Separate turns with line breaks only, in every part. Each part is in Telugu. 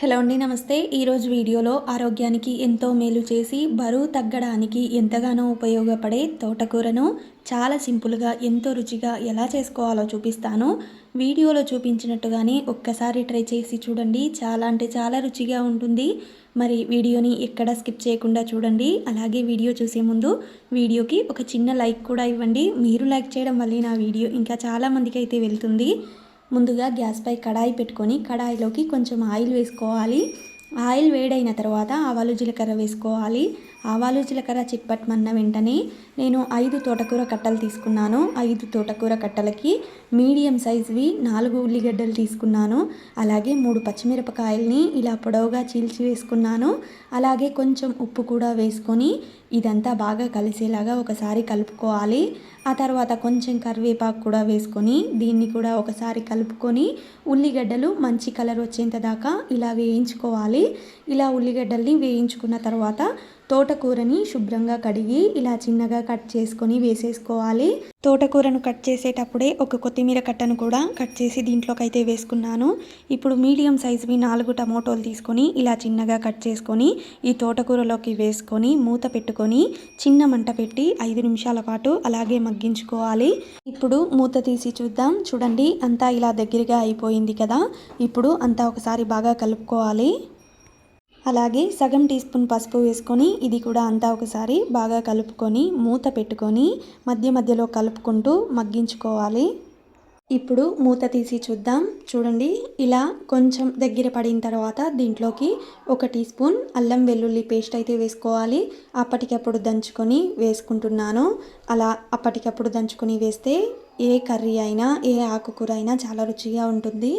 హలో అండి నమస్తే. ఈరోజు వీడియోలో ఆరోగ్యానికి ఎంతో మేలు చేసి బరువు తగ్గడానికి ఎంతగానో ఉపయోగపడే తోటకూరను చాలా సింపుల్గా ఎంతో రుచిగా ఎలా చేసుకోవాలో చూపిస్తాను. వీడియోలో చూపించినట్టుగానే ఒక్కసారి ట్రై చేసి చూడండి. చాలా అంటే చాలా రుచిగా ఉంటుంది. మరి వీడియోని ఎక్కడ స్కిప్ చేయకుండా చూడండి. అలాగే వీడియో చూసే ముందు వీడియోకి ఒక చిన్న లైక్ కూడా ఇవ్వండి. మీరు లైక్ చేయడం వల్లే నా వీడియో ఇంకా చాలామందికి అయితే వెళ్తుంది. ముందుగా గ్యాస్పై కడాయి పెట్టుకొని కడాయిలోకి కొంచెం ఆయిల్ వేసుకోవాలి. ఆయిల్ వేడైన తర్వాత ఆవాలు జీలకర్ర వేసుకోవాలి. ఆవాలు జీలకర్ర చిట్పట్మన్న వెంటనే నేను ఐదు తోటకూర కట్టలు తీసుకున్నాను. ఐదు తోటకూర కట్టలకి మీడియం సైజువి నాలుగు ఉల్లిగడ్డలు తీసుకున్నాను. అలాగే మూడు పచ్చిమిరపకాయల్ని ఇలా పొడవుగా చీల్చి వేసుకున్నాను. అలాగే కొంచెం ఉప్పు కూడా వేసుకొని ఇదంతా బాగా కలిసేలాగా ఒకసారి కలుపుకోవాలి. ఆ తర్వాత కొంచెం కరివేపాకు కూడా వేసుకొని దీన్ని కూడా ఒకసారి కలుపుకొని ఉల్లిగడ్డలు మంచి కలర్ వచ్చేంత దాకా ఇలా వేయించుకోవాలి. ఇలా ఉల్లిగడ్డల్ని వేయించుకున్న తర్వాత తోటకూరని శుభ్రంగా కడిగి ఇలా చిన్నగా కట్ చేసుకొని వేసేసుకోవాలి. తోటకూరను కట్ చేసేటప్పుడే ఒక కొత్తిమీర కట్టను కూడా కట్ చేసి దీంట్లోకి అయితే వేసుకున్నాను. ఇప్పుడు మీడియం సైజువి నాలుగు టమోటోలు తీసుకొని ఇలా చిన్నగా కట్ చేసుకొని ఈ తోటకూరలోకి వేసుకొని మూత పెట్టుకొని చిన్న మంట పెట్టి ఐదు నిమిషాల పాటు అలాగే మగ్గించుకోవాలి. ఇప్పుడు మూత తీసి చూద్దాం. చూడండి అంతా ఇలా దగ్గరగా అయిపోయింది కదా. ఇప్పుడు అంతా ఒకసారి బాగా కలుపుకోవాలి. అలాగే సగం టీ స్పూన్ పసుపు వేసుకొని ఇది కూడా అంతా ఒకసారి బాగా కలుపుకొని మూత పెట్టుకొని మధ్య మధ్యలో కలుపుకుంటూ మగ్గించుకోవాలి. ఇప్పుడు మూత తీసి చూద్దాం. చూడండి ఇలా కొంచెం దగ్గర పడిన తర్వాత దీంట్లోకి ఒక టీ స్పూన్ అల్లం వెల్లుల్లి పేస్ట్ అయితే వేసుకోవాలి. అప్పటికప్పుడు దంచుకొని వేసుకుంటున్నాను. అలా అప్పటికప్పుడు దంచుకొని వేస్తే ఏ కర్రీ అయినా ఏ ఆకుకూర అయినా చాలా రుచిగా ఉంటుంది.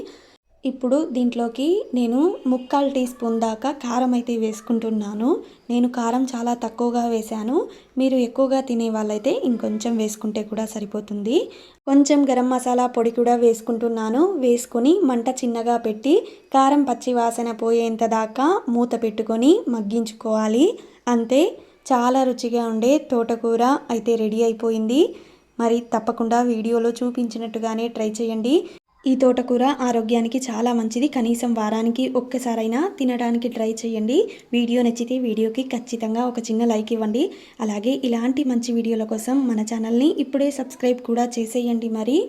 ఇప్పుడు దీంట్లోకి నేను ముక్కాలు టీ స్పూన్ దాకా కారం అయితే వేసుకుంటున్నాను. నేను కారం చాలా తక్కువగా వేశాను. మీరు ఎక్కువగా తినే వాళ్ళైతే ఇంకొంచెం వేసుకుంటే కూడా సరిపోతుంది. కొంచెం గరం మసాలా పొడి కూడా వేసుకుంటున్నాను. వేసుకొని మంట చిన్నగా పెట్టి కారం పచ్చి వాసన పోయేంత దాకా మూత పెట్టుకొని మగ్గించుకోవాలి. అంతే చాలా రుచిగా ఉండే తోటకూర అయితే రెడీ అయిపోయింది. మరి తప్పకుండా వీడియోలో చూపించినట్టుగానే ట్రై చేయండి. ఈ తోటకూర ఆరోగ్యానికి చాలా మంచిది. కనీసం వారానికి ఒక్కసారైనా తినడానికి ట్రై చేయండి. వీడియో నచ్చితే వీడియోకి ఖచ్చితంగా ఒక చిన్న లైక్ ఇవ్వండి. అలాగే ఇలాంటి మంచి వీడియోల కోసం మన ఛానల్ని ఇప్పుడే సబ్స్క్రైబ్ కూడా చేసేయండి మరి.